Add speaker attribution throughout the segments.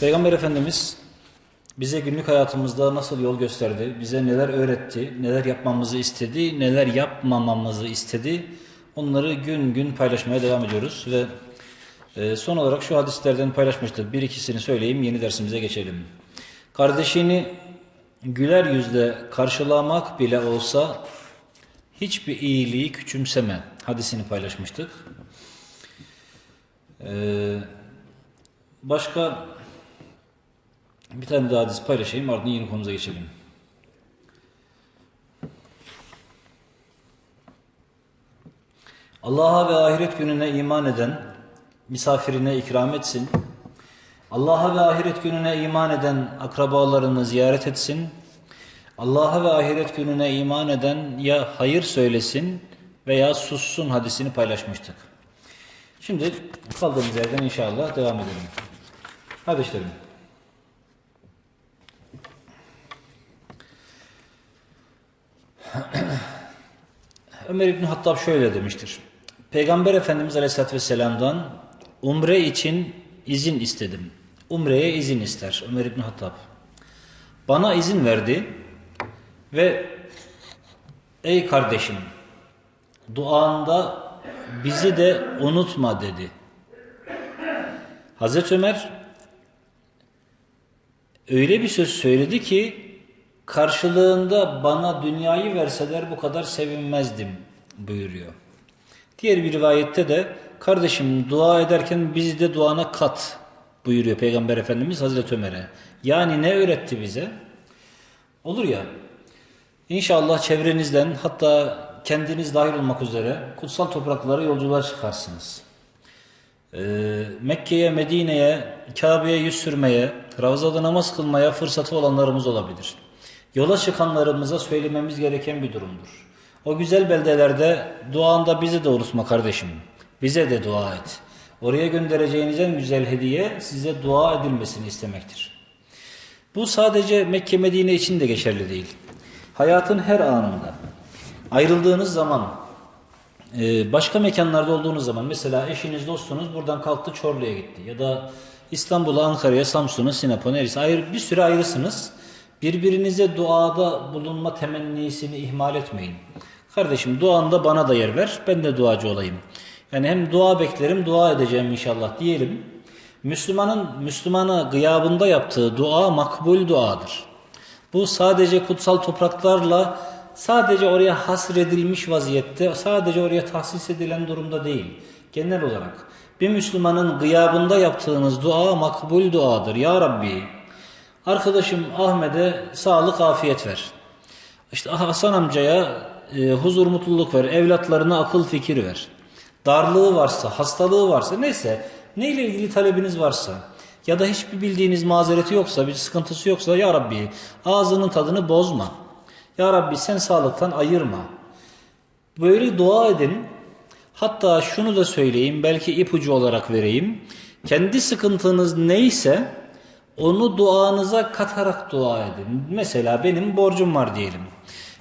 Speaker 1: Peygamber Efendimiz bize günlük hayatımızda nasıl yol gösterdi, bize neler öğretti, neler yapmamızı istedi, neler yapmamamızı istedi. Onları gün gün paylaşmaya devam ediyoruz ve e, son olarak şu hadislerden paylaşmıştık. Bir ikisini söyleyeyim, yeni dersimize geçelim. Kardeşini güler yüzle karşılamak bile olsa hiçbir iyiliği küçümseme hadisini paylaşmıştık. Ee, başka bir tane daha hadis paylaşayım ardından yeni konumuza geçelim. Allah'a ve ahiret gününe iman eden misafirine ikram etsin. Allah'a ve ahiret gününe iman eden akrabalarını ziyaret etsin. Allah'a ve ahiret gününe iman eden ya hayır söylesin veya sussun hadisini paylaşmıştık. Şimdi kaldığımız yerden inşallah devam edelim. Kardeşlerim. Ömer İbni Hattab şöyle demiştir. Peygamber Efendimiz Aleyhisselatü Vesselam'dan umre için izin istedim. Umreye izin ister Ömer İbni Hattab. Bana izin verdi ve ey kardeşim duanda bizi de unutma dedi. Hazreti Ömer öyle bir söz söyledi ki karşılığında bana dünyayı verseler bu kadar sevinmezdim buyuruyor. Diğer bir rivayette de kardeşim dua ederken bizi de duana kat buyuruyor Peygamber Efendimiz Hazreti Ömer'e. Yani ne öğretti bize? Olur ya inşallah çevrenizden hatta kendiniz dahil olmak üzere kutsal topraklara yolculuğa çıkarsınız. Ee, Mekke'ye, Medine'ye, Kabe'ye yüz sürmeye, Ravza'da namaz kılmaya fırsatı olanlarımız olabilir. Yola çıkanlarımıza söylememiz gereken bir durumdur. O güzel beldelerde duanda bizi de unutma kardeşim. Bize de dua et. Oraya göndereceğiniz en güzel hediye size dua edilmesini istemektir. Bu sadece Mekke Medine için de geçerli değil. Hayatın her anında ayrıldığınız zaman e, başka mekanlarda olduğunuz zaman mesela eşiniz dostunuz buradan kalktı Çorlu'ya gitti ya da İstanbul'a Ankara'ya Samsun'a Sinop'a neresi ayrı bir süre ayrısınız. Birbirinize duada bulunma temennisini ihmal etmeyin. Kardeşim duanda bana da yer ver ben de duacı olayım. Yani hem dua beklerim dua edeceğim inşallah diyelim. Müslümanın Müslümana gıyabında yaptığı dua makbul duadır. Bu sadece kutsal topraklarla sadece oraya hasredilmiş vaziyette sadece oraya tahsis edilen durumda değil. Genel olarak bir Müslümanın gıyabında yaptığınız dua makbul duadır. Ya Rabbi arkadaşım Ahmet'e sağlık afiyet ver. İşte Hasan amcaya e, huzur mutluluk ver. Evlatlarına akıl fikir ver. Darlığı varsa hastalığı varsa neyse neyle ilgili talebiniz varsa ya da hiçbir bildiğiniz mazereti yoksa bir sıkıntısı yoksa Ya Rabbi ağzının tadını bozma. Ya Rabbi sen sağlıktan ayırma. Böyle dua edin. Hatta şunu da söyleyeyim belki ipucu olarak vereyim. Kendi sıkıntınız neyse onu duanıza katarak dua edin. Mesela benim borcum var diyelim.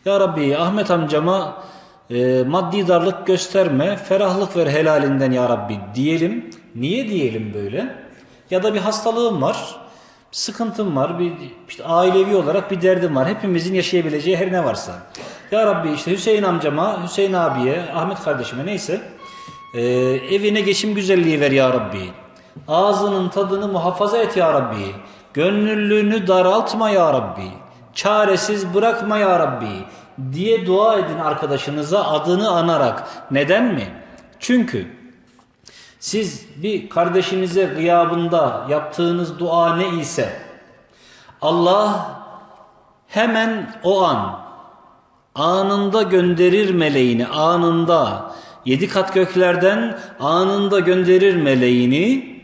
Speaker 1: Ya Rabbi Ahmet amcama e, maddi darlık gösterme, ferahlık ver helalinden ya Rabbi diyelim. Niye diyelim böyle? Ya da bir hastalığım var, sıkıntım var, bir işte ailevi olarak bir derdim var. Hepimizin yaşayabileceği her ne varsa. Ya Rabbi işte Hüseyin amcama, Hüseyin abiye, Ahmet kardeşime neyse e, evine geçim güzelliği ver ya Rabbi. Ağzının tadını muhafaza et ya Rabbi. Gönüllülüğünü daraltma ya Rabbi. Çaresiz bırakma ya Rabbi diye dua edin arkadaşınıza adını anarak. Neden mi? Çünkü siz bir kardeşinize gıyabında yaptığınız dua ne ise Allah hemen o an anında gönderir meleğini anında yedi kat göklerden anında gönderir meleğini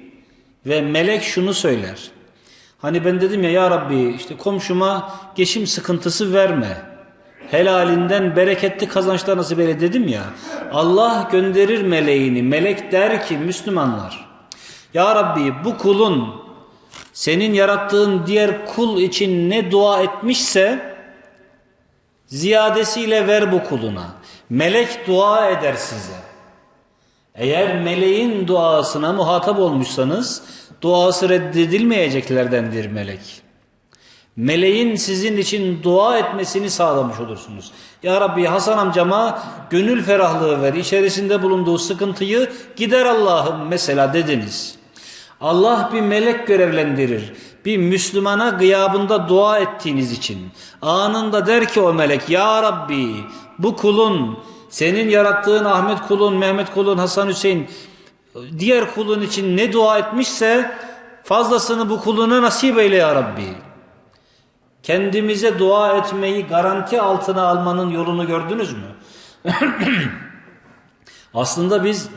Speaker 1: ve melek şunu söyler. Hani ben dedim ya ya Rabbi işte komşuma geçim sıkıntısı verme. Helalinden bereketli kazançlar nasip eyle dedim ya. Allah gönderir meleğini. Melek der ki Müslümanlar. Ya Rabbi bu kulun senin yarattığın diğer kul için ne dua etmişse ziyadesiyle ver bu kuluna. Melek dua eder size. Eğer meleğin duasına muhatap olmuşsanız duası reddedilmeyeceklerdendir melek. Meleğin sizin için dua etmesini sağlamış olursunuz. Ya Rabbi Hasan amcama gönül ferahlığı ver. İçerisinde bulunduğu sıkıntıyı gider Allah'ım mesela dediniz. Allah bir melek görevlendirir. Bir Müslümana gıyabında dua ettiğiniz için. Anında der ki o melek Ya Rabbi bu kulun senin yarattığın Ahmet kulun, Mehmet kulun, Hasan Hüseyin diğer kulun için ne dua etmişse fazlasını bu kuluna nasip eyle ya Rabbi. Kendimize dua etmeyi garanti altına almanın yolunu gördünüz mü? Aslında biz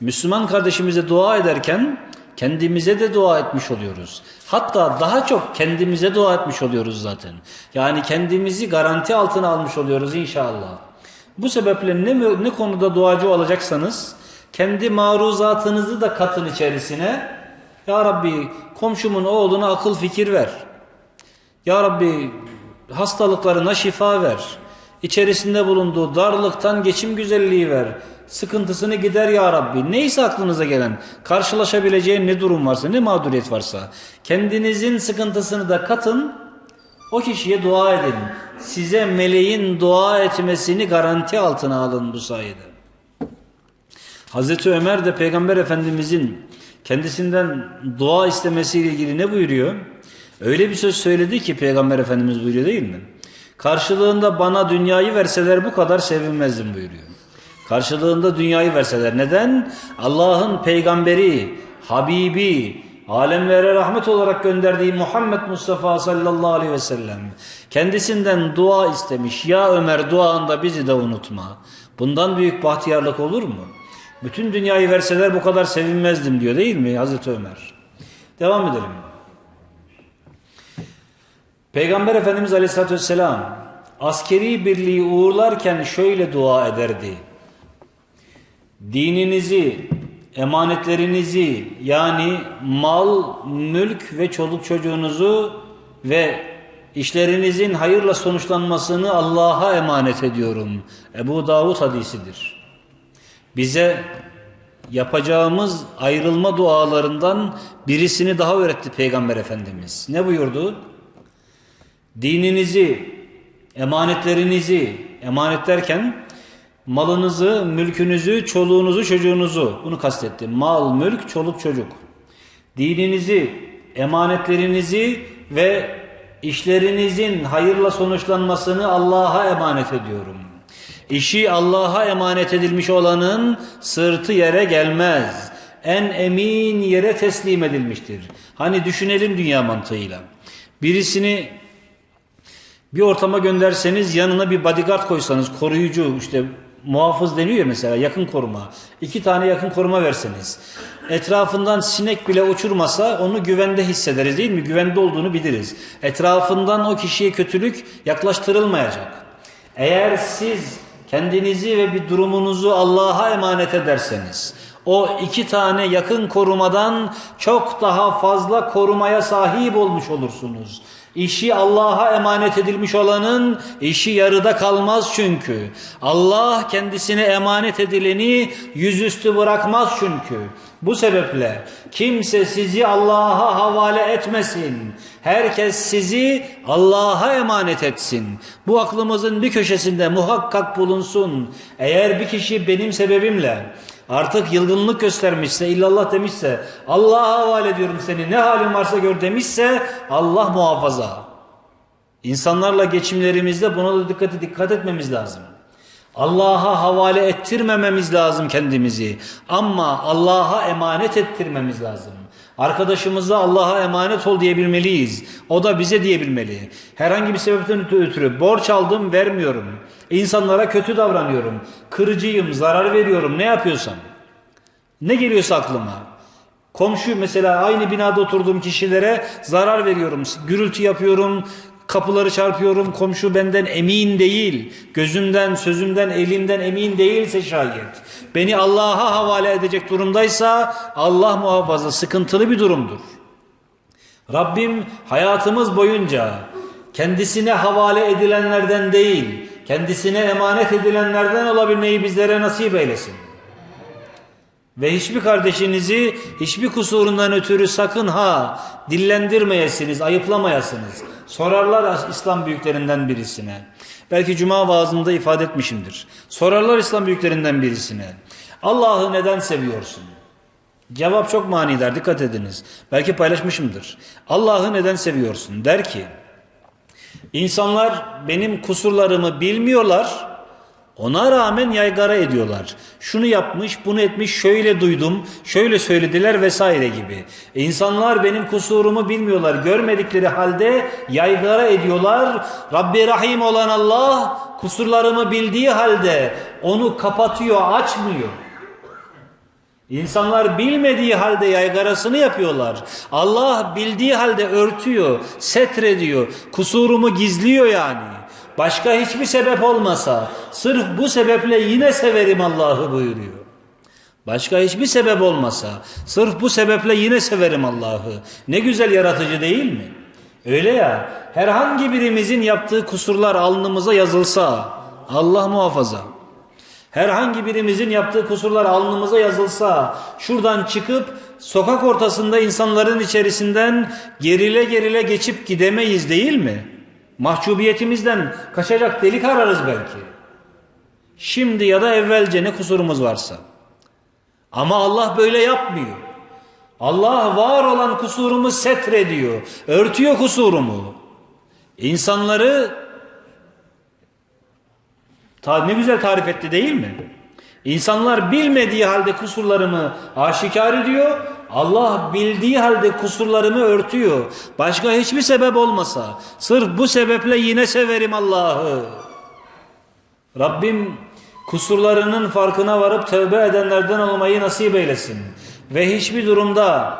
Speaker 1: Müslüman kardeşimize dua ederken kendimize de dua etmiş oluyoruz. Hatta daha çok kendimize dua etmiş oluyoruz zaten. Yani kendimizi garanti altına almış oluyoruz inşallah. Bu sebeple ne, ne konuda duacı olacaksanız kendi maruzatınızı da katın içerisine. Ya Rabbi komşumun oğluna akıl fikir ver. Ya Rabbi hastalıklarına şifa ver. İçerisinde bulunduğu darlıktan geçim güzelliği ver. Sıkıntısını gider ya Rabbi. Neyse aklınıza gelen, karşılaşabileceğin ne durum varsa, ne mağduriyet varsa. Kendinizin sıkıntısını da katın, o kişiye dua edin. Size meleğin dua etmesini garanti altına alın bu sayede. Hazreti Ömer de Peygamber Efendimizin kendisinden dua istemesiyle ilgili ne buyuruyor? Öyle bir söz söyledi ki Peygamber Efendimiz buyuruyor değil mi? Karşılığında bana dünyayı verseler bu kadar sevinmezdim buyuruyor. Karşılığında dünyayı verseler. Neden? Allah'ın peygamberi, Habibi, alemlere rahmet olarak gönderdiği Muhammed Mustafa sallallahu aleyhi ve sellem kendisinden dua istemiş. Ya Ömer duanda bizi de unutma. Bundan büyük bahtiyarlık olur mu? Bütün dünyayı verseler bu kadar sevinmezdim diyor değil mi Hazreti Ömer? Devam edelim. Peygamber Efendimiz Aleyhisselatü Vesselam askeri birliği uğurlarken şöyle dua ederdi. Dininizi, emanetlerinizi yani mal, mülk ve çoluk çocuğunuzu ve işlerinizin hayırla sonuçlanmasını Allah'a emanet ediyorum. Ebu Davud hadisidir. Bize yapacağımız ayrılma dualarından birisini daha öğretti Peygamber Efendimiz. Ne buyurdu? dininizi, emanetlerinizi, emanet derken malınızı, mülkünüzü, çoluğunuzu, çocuğunuzu bunu kastetti. Mal, mülk, çoluk, çocuk. Dininizi, emanetlerinizi ve işlerinizin hayırla sonuçlanmasını Allah'a emanet ediyorum. İşi Allah'a emanet edilmiş olanın sırtı yere gelmez. En emin yere teslim edilmiştir. Hani düşünelim dünya mantığıyla. Birisini bir ortama gönderseniz yanına bir bodyguard koysanız koruyucu işte muhafız deniyor ya mesela yakın koruma. iki tane yakın koruma verseniz. Etrafından sinek bile uçurmasa onu güvende hissederiz değil mi? Güvende olduğunu biliriz. Etrafından o kişiye kötülük yaklaştırılmayacak. Eğer siz kendinizi ve bir durumunuzu Allah'a emanet ederseniz o iki tane yakın korumadan çok daha fazla korumaya sahip olmuş olursunuz. İşi Allah'a emanet edilmiş olanın işi yarıda kalmaz çünkü. Allah kendisine emanet edileni yüzüstü bırakmaz çünkü. Bu sebeple kimse sizi Allah'a havale etmesin. Herkes sizi Allah'a emanet etsin. Bu aklımızın bir köşesinde muhakkak bulunsun. Eğer bir kişi benim sebebimle artık yılgınlık göstermişse, illallah demişse, Allah'a havale ediyorum seni ne halin varsa gör demişse Allah muhafaza. İnsanlarla geçimlerimizde buna da dikkat, dikkat etmemiz lazım. Allah'a havale ettirmememiz lazım kendimizi. Ama Allah'a emanet ettirmemiz lazım. Arkadaşımıza Allah'a emanet ol diyebilmeliyiz. O da bize diyebilmeli. Herhangi bir sebepten ötürü borç aldım vermiyorum. İnsanlara kötü davranıyorum. Kırıcıyım, zarar veriyorum. Ne yapıyorsam. Ne geliyorsa aklıma. Komşu mesela aynı binada oturduğum kişilere zarar veriyorum. Gürültü yapıyorum, Kapıları çarpıyorum komşu benden emin değil. Gözümden, sözümden, elimden emin değilse şayet. Beni Allah'a havale edecek durumdaysa Allah muhafaza sıkıntılı bir durumdur. Rabbim hayatımız boyunca kendisine havale edilenlerden değil, kendisine emanet edilenlerden olabilmeyi bizlere nasip eylesin. Ve hiçbir kardeşinizi hiçbir kusurundan ötürü sakın ha dillendirmeyesiniz, ayıplamayasınız. Sorarlar İslam büyüklerinden birisine. Belki cuma vaazında ifade etmişimdir. Sorarlar İslam büyüklerinden birisine. Allah'ı neden seviyorsun? Cevap çok manidar dikkat ediniz. Belki paylaşmışımdır. Allah'ı neden seviyorsun? Der ki insanlar benim kusurlarımı bilmiyorlar. Ona rağmen yaygara ediyorlar. Şunu yapmış, bunu etmiş, şöyle duydum, şöyle söylediler vesaire gibi. E insanlar benim kusurumu bilmiyorlar. Görmedikleri halde yaygara ediyorlar. Rabbi Rahim olan Allah kusurlarımı bildiği halde onu kapatıyor, açmıyor. İnsanlar bilmediği halde yaygarasını yapıyorlar. Allah bildiği halde örtüyor, setrediyor, kusurumu gizliyor yani. Başka hiçbir sebep olmasa sırf bu sebeple yine severim Allah'ı buyuruyor. Başka hiçbir sebep olmasa sırf bu sebeple yine severim Allah'ı. Ne güzel yaratıcı değil mi? Öyle ya herhangi birimizin yaptığı kusurlar alnımıza yazılsa Allah muhafaza. Herhangi birimizin yaptığı kusurlar alnımıza yazılsa şuradan çıkıp sokak ortasında insanların içerisinden gerile gerile geçip gidemeyiz değil mi? Mahcubiyetimizden kaçacak delik ararız belki. Şimdi ya da evvelce ne kusurumuz varsa. Ama Allah böyle yapmıyor. Allah var olan kusurumu setrediyor. Örtüyor kusurumu. İnsanları ne güzel tarif etti değil mi? İnsanlar bilmediği halde kusurlarımı aşikar ediyor. Allah bildiği halde kusurlarımı örtüyor. Başka hiçbir sebep olmasa sırf bu sebeple yine severim Allah'ı. Rabbim kusurlarının farkına varıp tövbe edenlerden olmayı nasip eylesin. Ve hiçbir durumda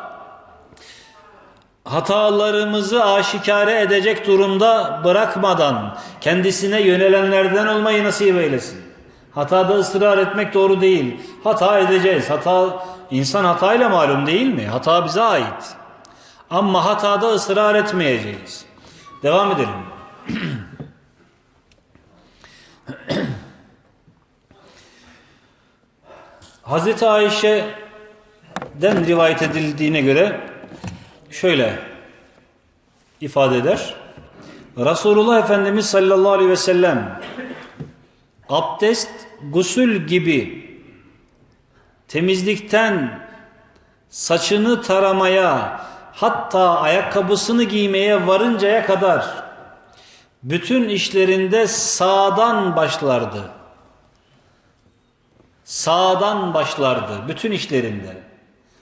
Speaker 1: hatalarımızı aşikare edecek durumda bırakmadan kendisine yönelenlerden olmayı nasip eylesin. Hatada ısrar etmek doğru değil. Hata edeceğiz. Hata insan hatayla malum değil mi? Hata bize ait. Ama hatada ısrar etmeyeceğiz. Devam edelim. Hazreti Ayşe'den rivayet edildiğine göre şöyle ifade eder. Resulullah Efendimiz sallallahu aleyhi ve sellem abdest, gusül gibi temizlikten saçını taramaya hatta ayakkabısını giymeye varıncaya kadar bütün işlerinde sağdan başlardı. Sağdan başlardı bütün işlerinde.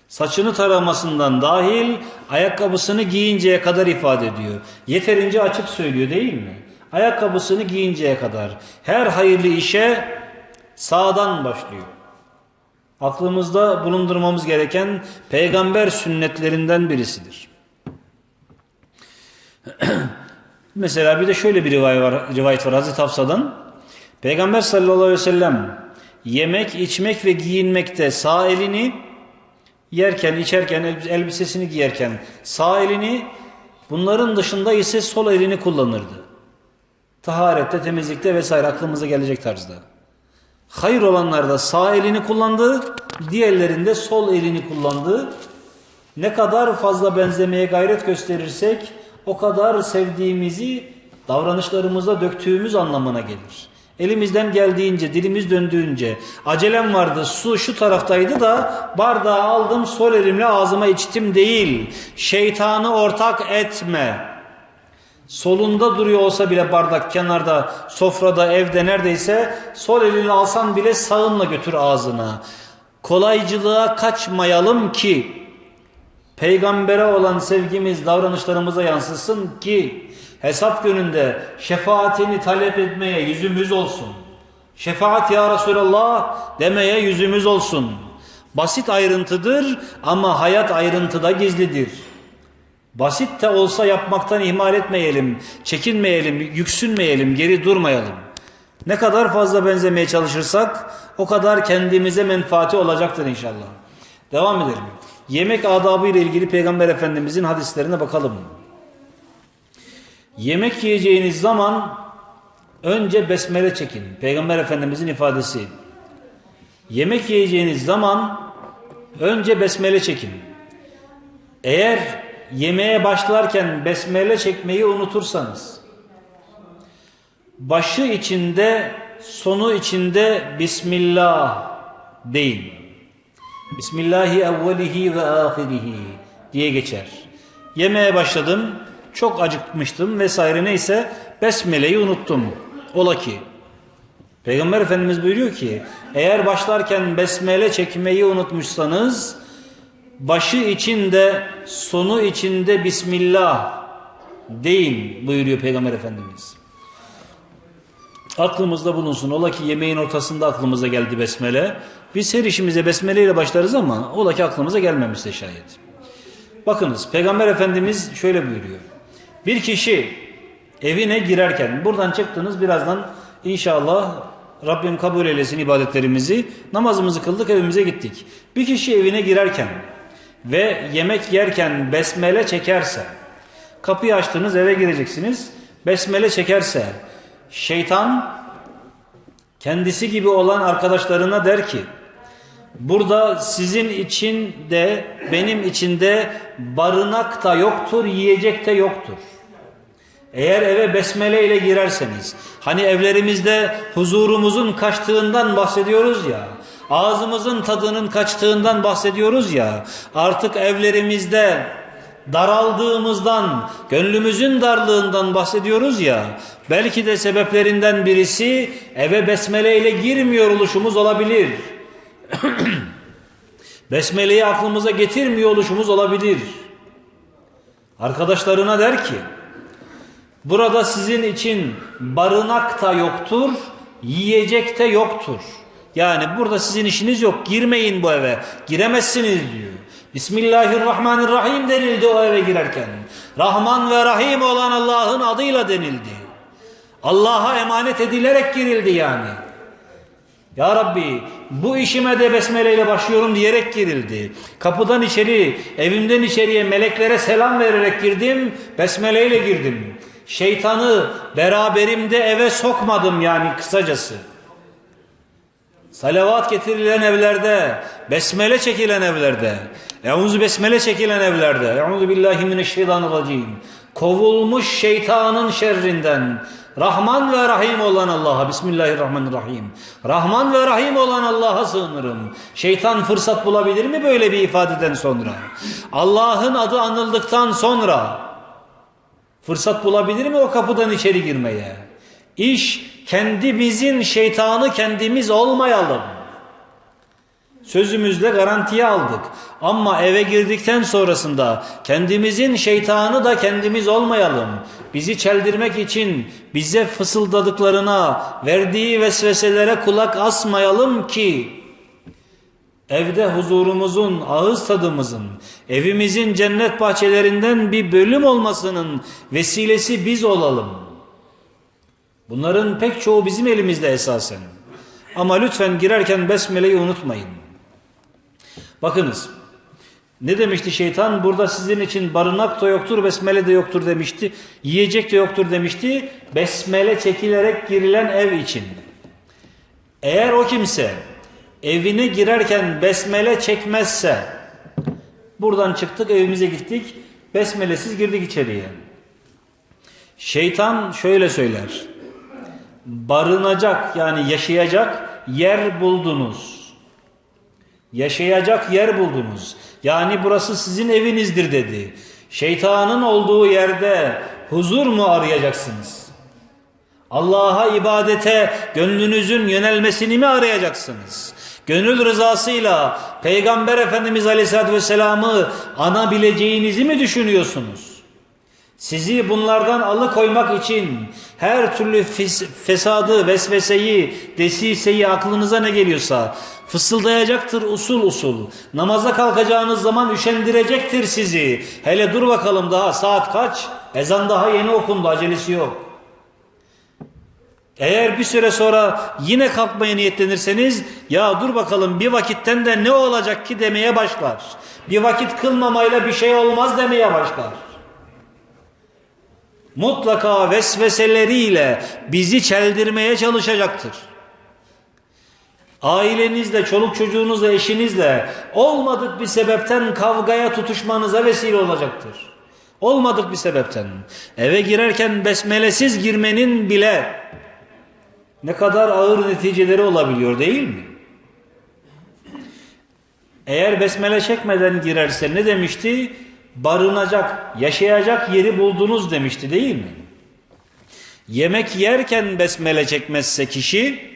Speaker 1: Saçını taramasından dahil ayakkabısını giyinceye kadar ifade ediyor. Yeterince açık söylüyor değil mi? Ayakkabısını giyinceye kadar her hayırlı işe sağdan başlıyor. Aklımızda bulundurmamız gereken peygamber sünnetlerinden birisidir. Mesela bir de şöyle bir rivayet var, rivayet var Hazreti Hafsa'dan. Peygamber sallallahu aleyhi ve sellem yemek, içmek ve giyinmekte sağ elini yerken, içerken, elbisesini giyerken sağ elini bunların dışında ise sol elini kullanırdı. Taharette, temizlikte vesaire aklımıza gelecek tarzda. Hayır olanlarda sağ elini kullandığı, diğerlerinde sol elini kullandığı ne kadar fazla benzemeye gayret gösterirsek o kadar sevdiğimizi davranışlarımıza döktüğümüz anlamına gelir. Elimizden geldiğince, dilimiz döndüğünce, acelem vardı, su şu taraftaydı da bardağı aldım, sol elimle ağzıma içtim değil. Şeytanı ortak etme. Solunda duruyor olsa bile bardak kenarda, sofrada, evde neredeyse sol elini alsan bile sağınla götür ağzına. Kolaycılığa kaçmayalım ki peygambere olan sevgimiz davranışlarımıza yansısın ki hesap gününde şefaatini talep etmeye yüzümüz olsun. Şefaat ya Resulallah demeye yüzümüz olsun. Basit ayrıntıdır ama hayat ayrıntıda gizlidir. Basit de olsa yapmaktan ihmal etmeyelim, çekinmeyelim, yüksünmeyelim, geri durmayalım. Ne kadar fazla benzemeye çalışırsak o kadar kendimize menfaati olacaktır inşallah. Devam edelim. Yemek adabı ile ilgili Peygamber Efendimizin hadislerine bakalım. Yemek yiyeceğiniz zaman önce besmele çekin. Peygamber Efendimizin ifadesi. Yemek yiyeceğiniz zaman Önce besmele çekin. Eğer yemeğe başlarken besmele çekmeyi unutursanız başı içinde sonu içinde Bismillah deyin. Bismillahi evvelihi ve ahirihi diye geçer. Yemeğe başladım, çok acıkmıştım vesaire neyse Besmele'yi unuttum. Ola ki Peygamber Efendimiz buyuruyor ki eğer başlarken Besmele çekmeyi unutmuşsanız başı içinde sonu içinde Bismillah deyin buyuruyor Peygamber Efendimiz. Aklımızda bulunsun. Ola ki yemeğin ortasında aklımıza geldi besmele. Biz her işimize besmele ile başlarız ama ola ki aklımıza gelmemişse şayet. Bakınız Peygamber Efendimiz şöyle buyuruyor. Bir kişi evine girerken buradan çıktınız birazdan inşallah Rabbim kabul eylesin ibadetlerimizi. Namazımızı kıldık evimize gittik. Bir kişi evine girerken ve yemek yerken besmele çekerse kapıyı açtınız eve gireceksiniz. Besmele çekerse Şeytan kendisi gibi olan arkadaşlarına der ki burada sizin için de benim için de barınak da yoktur, yiyecek de yoktur. Eğer eve besmele ile girerseniz hani evlerimizde huzurumuzun kaçtığından bahsediyoruz ya ağzımızın tadının kaçtığından bahsediyoruz ya artık evlerimizde daraldığımızdan, gönlümüzün darlığından bahsediyoruz ya, belki de sebeplerinden birisi eve besmele ile girmiyor oluşumuz olabilir. Besmeleyi aklımıza getirmiyor oluşumuz olabilir. Arkadaşlarına der ki, burada sizin için barınak da yoktur, yiyecek de yoktur. Yani burada sizin işiniz yok, girmeyin bu eve, giremezsiniz diyor. Bismillahirrahmanirrahim denildi o eve girerken. Rahman ve Rahim olan Allah'ın adıyla denildi. Allah'a emanet edilerek girildi yani. Ya Rabbi bu işime de besmele ile başlıyorum diyerek girildi. Kapıdan içeri, evimden içeriye meleklere selam vererek girdim, besmele ile girdim. Şeytanı beraberimde eve sokmadım yani kısacası. Salavat getirilen evlerde, besmele çekilen evlerde, Euzu besmele çekilen evlerde, Euzu billahi mineşşeytanirracim. Kovulmuş şeytanın şerrinden, Rahman ve Rahim olan Allah'a Bismillahirrahmanirrahim. Rahman ve Rahim olan Allah'a sığınırım. Şeytan fırsat bulabilir mi böyle bir ifadeden sonra? Allah'ın adı anıldıktan sonra fırsat bulabilir mi o kapıdan içeri girmeye? İş kendimizin şeytanı kendimiz olmayalım. Sözümüzle garantiye aldık. Ama eve girdikten sonrasında kendimizin şeytanı da kendimiz olmayalım. Bizi çeldirmek için bize fısıldadıklarına, verdiği vesveselere kulak asmayalım ki evde huzurumuzun, ağız tadımızın, evimizin cennet bahçelerinden bir bölüm olmasının vesilesi biz olalım. Bunların pek çoğu bizim elimizde esasen. Ama lütfen girerken besmeleyi unutmayın. Bakınız. Ne demişti şeytan? Burada sizin için barınak da yoktur, besmele de yoktur demişti. Yiyecek de yoktur demişti. Besmele çekilerek girilen ev için. Eğer o kimse evine girerken besmele çekmezse buradan çıktık evimize gittik besmelesiz girdik içeriye. Şeytan şöyle söyler. Barınacak yani yaşayacak yer buldunuz. Yaşayacak yer buldunuz. Yani burası sizin evinizdir dedi. Şeytanın olduğu yerde huzur mu arayacaksınız? Allah'a ibadete gönlünüzün yönelmesini mi arayacaksınız? Gönül rızasıyla Peygamber Efendimiz Aleyhisselatü Vesselam'ı anabileceğinizi mi düşünüyorsunuz? Sizi bunlardan alıkoymak için her türlü fesadı, vesveseyi, desiseyi aklınıza ne geliyorsa fısıldayacaktır usul usul. Namaza kalkacağınız zaman üşendirecektir sizi. Hele dur bakalım daha saat kaç? Ezan daha yeni okundu acelesi yok. Eğer bir süre sonra yine kalkmaya niyetlenirseniz ya dur bakalım bir vakitten de ne olacak ki demeye başlar. Bir vakit kılmamayla bir şey olmaz demeye başlar mutlaka vesveseleriyle bizi çeldirmeye çalışacaktır. ailenizle, çoluk çocuğunuzla, eşinizle olmadık bir sebepten kavgaya tutuşmanıza vesile olacaktır. Olmadık bir sebepten. Eve girerken besmelesiz girmenin bile ne kadar ağır neticeleri olabiliyor değil mi? Eğer besmele çekmeden girerse ne demişti? Barınacak, yaşayacak yeri buldunuz demişti değil mi? Yemek yerken besmele çekmezse kişi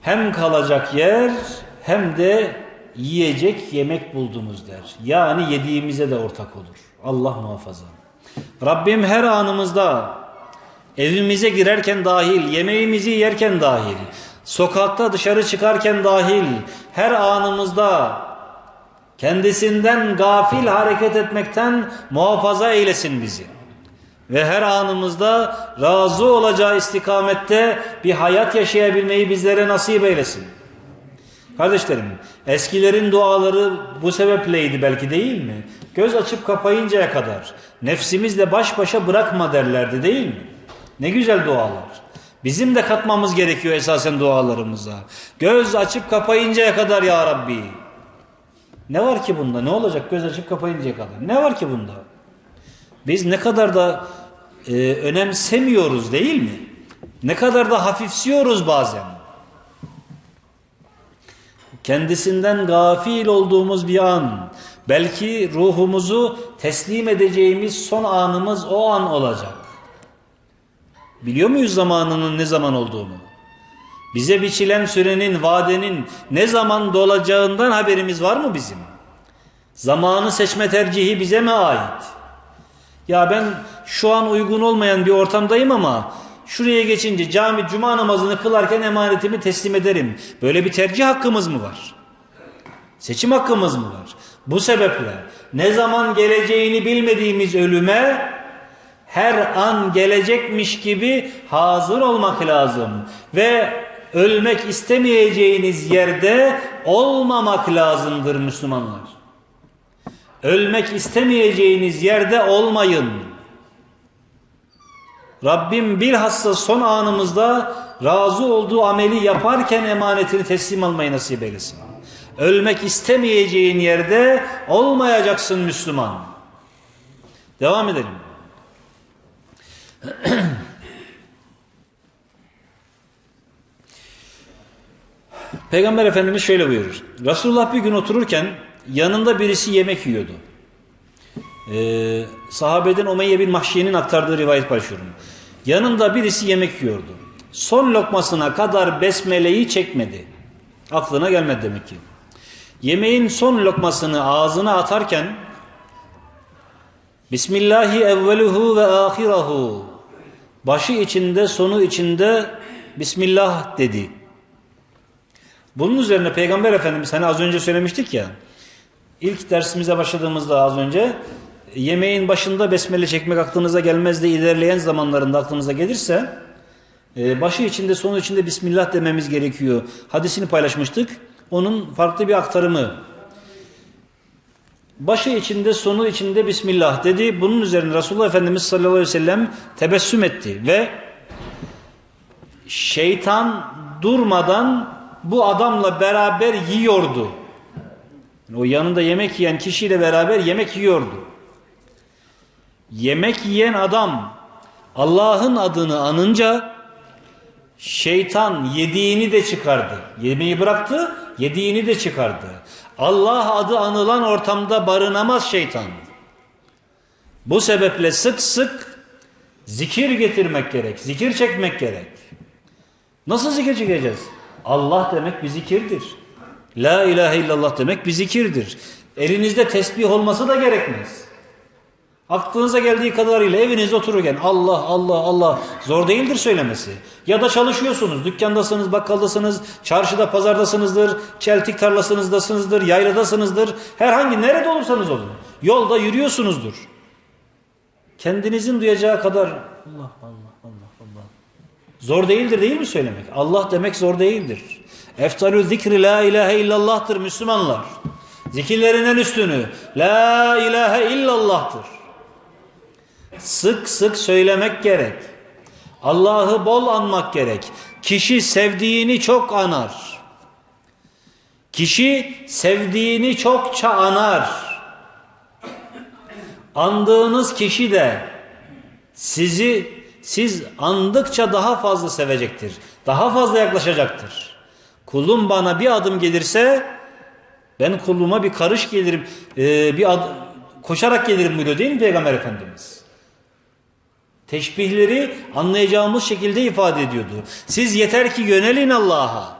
Speaker 1: hem kalacak yer hem de yiyecek yemek buldunuz der. Yani yediğimize de ortak olur. Allah muhafaza. Rabbim her anımızda evimize girerken dahil, yemeğimizi yerken dahil, sokakta dışarı çıkarken dahil her anımızda kendisinden gafil hareket etmekten muhafaza eylesin bizi. Ve her anımızda razı olacağı istikamette bir hayat yaşayabilmeyi bizlere nasip eylesin. Kardeşlerim, eskilerin duaları bu sebepleydi belki değil mi? Göz açıp kapayıncaya kadar nefsimizle baş başa bırakma derlerdi değil mi? Ne güzel dualar. Bizim de katmamız gerekiyor esasen dualarımıza. Göz açıp kapayıncaya kadar ya Rabbi. Ne var ki bunda? Ne olacak göz açıp kapayıncaya kadar? Ne var ki bunda? Biz ne kadar da e, önemsemiyoruz değil mi? Ne kadar da hafifsiyoruz bazen. Kendisinden gafil olduğumuz bir an, belki ruhumuzu teslim edeceğimiz son anımız o an olacak. Biliyor muyuz zamanının ne zaman olduğunu? Bize biçilen sürenin, vadenin ne zaman dolacağından haberimiz var mı bizim? Zamanı seçme tercihi bize mi ait? Ya ben şu an uygun olmayan bir ortamdayım ama şuraya geçince cami cuma namazını kılarken emanetimi teslim ederim. Böyle bir tercih hakkımız mı var? Seçim hakkımız mı var? Bu sebeple ne zaman geleceğini bilmediğimiz ölüme her an gelecekmiş gibi hazır olmak lazım. Ve ölmek istemeyeceğiniz yerde olmamak lazımdır Müslümanlar. Ölmek istemeyeceğiniz yerde olmayın. Rabbim bilhassa son anımızda razı olduğu ameli yaparken emanetini teslim almayı nasip eylesin. Ölmek istemeyeceğin yerde olmayacaksın Müslüman. Devam edelim. Peygamber Efendimiz şöyle buyurur. Resulullah bir gün otururken yanında birisi yemek yiyordu. Ee, sahabeden Umeyye bin Mahşiye'nin aktardığı rivayet başlıyorum. Yanında birisi yemek yiyordu. Son lokmasına kadar besmeleyi çekmedi. Aklına gelmedi demek ki. Yemeğin son lokmasını ağzına atarken Bismillahi evveluhu ve ahirahu başı içinde sonu içinde Bismillah dedi. Bunun üzerine Peygamber Efendimiz hani az önce söylemiştik ya ilk dersimize başladığımızda az önce yemeğin başında besmele çekmek aklınıza gelmez de ilerleyen zamanlarında aklınıza gelirse e, başı içinde sonu içinde Bismillah dememiz gerekiyor. Hadisini paylaşmıştık. Onun farklı bir aktarımı. Başı içinde sonu içinde Bismillah dedi. Bunun üzerine Resulullah Efendimiz sallallahu aleyhi ve sellem tebessüm etti ve şeytan durmadan bu adamla beraber yiyordu. O yanında yemek yiyen kişiyle beraber yemek yiyordu. Yemek yiyen adam Allah'ın adını anınca şeytan yediğini de çıkardı. Yemeği bıraktı, yediğini de çıkardı. Allah adı anılan ortamda barınamaz şeytan. Bu sebeple sık sık zikir getirmek gerek, zikir çekmek gerek. Nasıl zikir çekeceğiz? Allah demek bir zikirdir. La ilahe illallah demek bir zikirdir. Elinizde tesbih olması da gerekmez. Aklınıza geldiği kadarıyla evinizde otururken Allah Allah Allah zor değildir söylemesi. Ya da çalışıyorsunuz, dükkandasınız, bakkaldasınız, çarşıda, pazardasınızdır, çeltik tarlasınızdasınızdır, yayladasınızdır. Herhangi nerede olursanız olun. Yolda yürüyorsunuzdur. Kendinizin duyacağı kadar Allah. Zor değildir değil mi söylemek? Allah demek zor değildir. Eftalü zikri la ilahe illallah'tır Müslümanlar. Zikirlerin en üstünü la ilahe illallah'tır. Sık sık söylemek gerek. Allah'ı bol anmak gerek. kişi sevdiğini çok anar. Kişi sevdiğini çokça anar. Andığınız kişi de sizi siz andıkça daha fazla sevecektir. Daha fazla yaklaşacaktır. Kulum bana bir adım gelirse ben kuluma bir karış gelirim, e, bir ad, koşarak gelirim buyuruyor değil mi Peygamber Efendimiz? Teşbihleri anlayacağımız şekilde ifade ediyordu. Siz yeter ki yönelin Allah'a.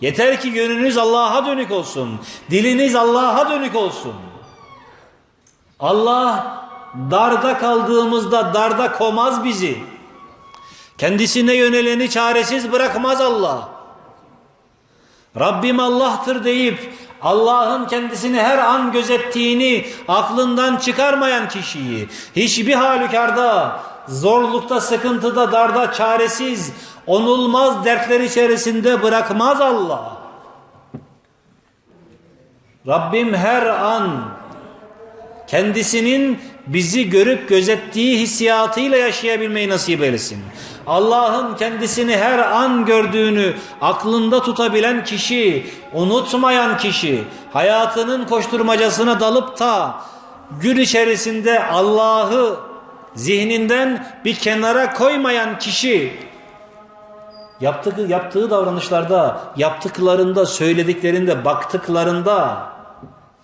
Speaker 1: Yeter ki gönlünüz Allah'a dönük olsun. Diliniz Allah'a dönük olsun. Allah darda kaldığımızda darda komaz bizi. Kendisine yöneleni çaresiz bırakmaz Allah. Rabbim Allah'tır deyip Allah'ın kendisini her an gözettiğini aklından çıkarmayan kişiyi hiçbir halükarda zorlukta, sıkıntıda, darda, çaresiz, onulmaz dertler içerisinde bırakmaz Allah. Rabbim her an kendisinin bizi görüp gözettiği hissiyatıyla yaşayabilmeyi nasip eylesin. Allah'ın kendisini her an gördüğünü aklında tutabilen kişi, unutmayan kişi, hayatının koşturmacasına dalıp da gün içerisinde Allah'ı zihninden bir kenara koymayan kişi yaptığı, yaptığı davranışlarda, yaptıklarında, söylediklerinde, baktıklarında,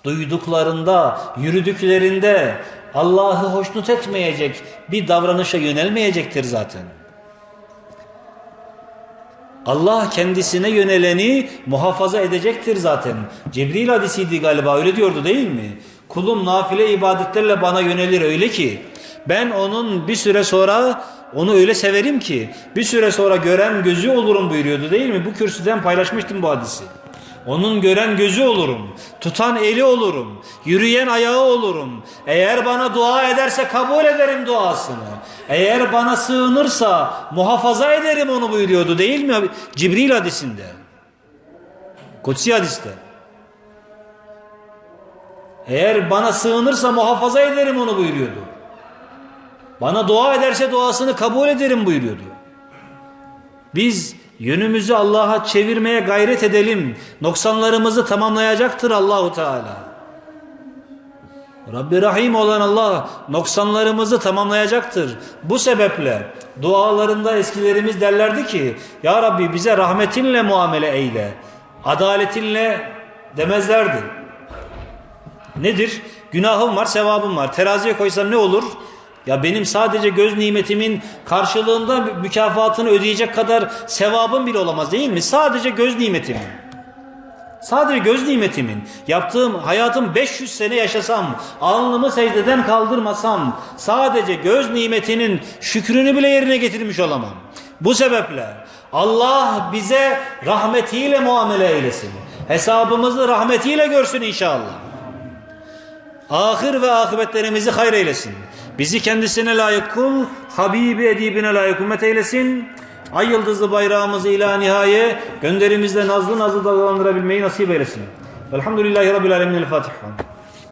Speaker 1: duyduklarında, yürüdüklerinde Allah'ı hoşnut etmeyecek bir davranışa yönelmeyecektir zaten. Allah kendisine yöneleni muhafaza edecektir zaten. Cebril hadisiydi galiba öyle diyordu değil mi? Kulum nafile ibadetlerle bana yönelir öyle ki ben onun bir süre sonra onu öyle severim ki bir süre sonra gören gözü olurum buyuruyordu değil mi? Bu kürsüden paylaşmıştım bu hadisi. Onun gören gözü olurum, tutan eli olurum, yürüyen ayağı olurum. Eğer bana dua ederse kabul ederim duasını. Eğer bana sığınırsa muhafaza ederim onu buyuruyordu değil mi? Cibril hadisinde. Kutsi hadiste. Eğer bana sığınırsa muhafaza ederim onu buyuruyordu. Bana dua ederse duasını kabul ederim buyuruyordu. Biz yönümüzü Allah'a çevirmeye gayret edelim. Noksanlarımızı tamamlayacaktır Allahu Teala. Rabbi Rahim olan Allah noksanlarımızı tamamlayacaktır. Bu sebeple dualarında eskilerimiz derlerdi ki Ya Rabbi bize rahmetinle muamele eyle. Adaletinle demezlerdi. Nedir? Günahım var, sevabım var. Teraziye koysan ne olur? Ya benim sadece göz nimetimin karşılığında mükafatını ödeyecek kadar sevabım bile olamaz değil mi? Sadece göz nimetimin. Sadece göz nimetimin. Yaptığım hayatım 500 sene yaşasam, alnımı secdeden kaldırmasam, sadece göz nimetinin şükrünü bile yerine getirmiş olamam. Bu sebeple Allah bize rahmetiyle muamele eylesin. Hesabımızı rahmetiyle görsün inşallah. Ahir ve akıbetlerimizi hayır eylesin. Bizi kendisine layık kul, Habibi edibine layık ümmet eylesin. Ay yıldızlı bayrağımızı ila nihaye gönderimizle nazlı nazlı dalgalandırabilmeyi nasip eylesin. Velhamdülillahi Rabbil Alemin. El Fatiha.